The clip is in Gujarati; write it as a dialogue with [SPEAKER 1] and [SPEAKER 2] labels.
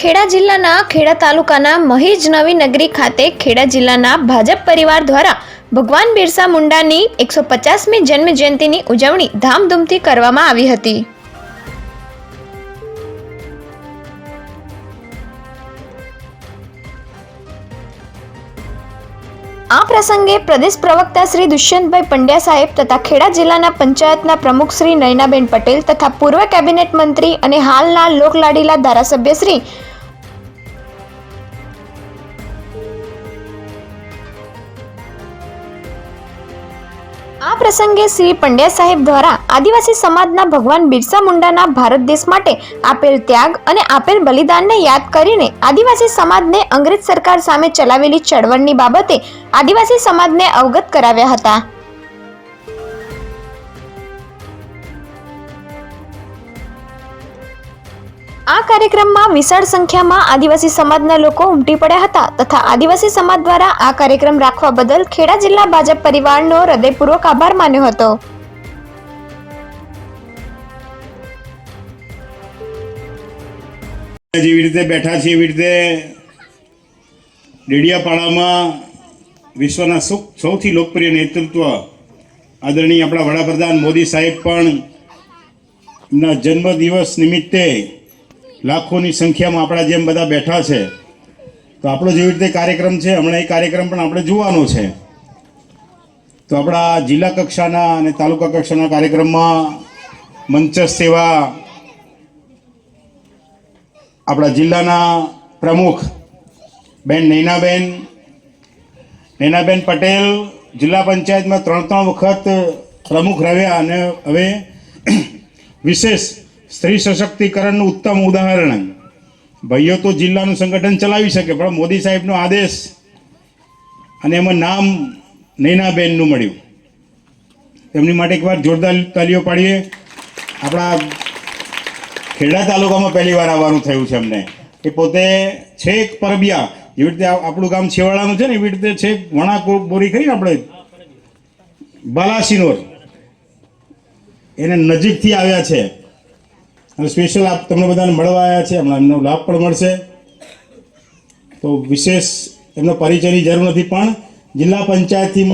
[SPEAKER 1] ખેડા જિલ્લાના ખેડા તાલુકાના મહીજ નવી નગરી ખાતે ખેડા જિલ્લાના ભાજપ પરિવાર દ્વારા ભગવાન બિરસા મુંડાની એકસો પચાસમી જન્મ જયંતિની ઉજવણી ધામધૂમથી કરવામાં આવી હતી. આ પ્રસંગે પ્રદેશ પ્રવક્તા શ્રી દુષ્યંતભાઈ પંડ્યા સાહેબ તથા ખેડા જિલ્લાના પંચાયતના પ્રમુખ શ્રી નયનાબેન પટેલ તથા પૂર્વ કેબિનેટ મંત્રી અને હાલના લોકલાડીલા ધારાસભ્ય શ્રી આ પ્રસંગે શ્રી પંડ્યા સાહેબ દ્વારા આદિવાસી સમાજના ભગવાન બિરસા મુંડાના ભારત દેશ માટે આપેલ ત્યાગ અને આપેલ બલિદાનને યાદ કરીને આદિવાસી સમાજને અંગ્રેજ સરકાર સામે ચલાવેલી ચળવળની બાબતે આદિવાસી સમાજને અવગત કરાવ્યા હતા. આ કાર્યક્રમમાં વિશાળ સંખ્યામાં આદિવાસી સમાજના લોકો ઉમટી પડ્યા હતા તથા આદિવાસી સમાજ દ્વારા આ કાર્યક્રમ રાખવા બદલ ખેડા જિલ્લા ભાજપ પરિવારનો હૃદયપૂર્વક આભાર માન્યો હતો.
[SPEAKER 2] જેવી રીતે બેઠા છે એવી રીતે ડેડિયાપાડામાં વિશ્વના સૌથી લોકપ્રિય નેતૃત્વ આદરણીય આપણા વડાપ્રધાન મોદી સાહેબ પણ જન્મદિવસ નિમિત્તે લાખોની સંખ્યામાં આપણા જેમ બધા બેઠા છે. તો આપણો જેવી રીતે કાર્યક્રમ છે, હમણાં એ કાર્યક્રમ પણ આપણે જોવાનો છે. તો આપણા જિલ્લા કક્ષાના અને તાલુકા કક્ષાના કાર્યક્રમમાં મંચ સેવા આપણા જિલ્લાના પ્રમુખ બેન નૈનાબેન નૈનાબેન પટેલ, જિલ્લા પંચાયતમાં ત્રણ ત્રણ વખત પ્રમુખ રહ્યા અને હવે વિશેષ સ્ત્રી સશક્તિકરણનું ઉત્તમ ઉદાહરણ. ભાઈઓ તો જિલ્લાનું સંગઠન ચલાવી શકે, પણ મોદી સાહેબનો આદેશ અને એમાં નામ નૈનાબેનનું મળ્યું. તેમની માટે એકવાર જોરદાર તાલીઓ પાડીએ. આપણા ખેડા તાલુકામાં પહેલી વાર આવવાનું થયું છે અમને. એ પોતે છેક પરબિયા જેવી રીતે આપણું ગામ છેવાડાનું છે ને, એવી રીતે છેક વણા બોરી ખરી ને આપણે બાલાસિનોર એને નજીકથી આવ્યા છે. અને સ્પેશિયલ આપ તમને બધાને મળવા આવ્યા છે. હમણાં એમનો લાભ પણ મળશે. તો વિશેષ એમનો પરિચયની જરૂર નથી, પણ જિલ્લા પંચાયતથી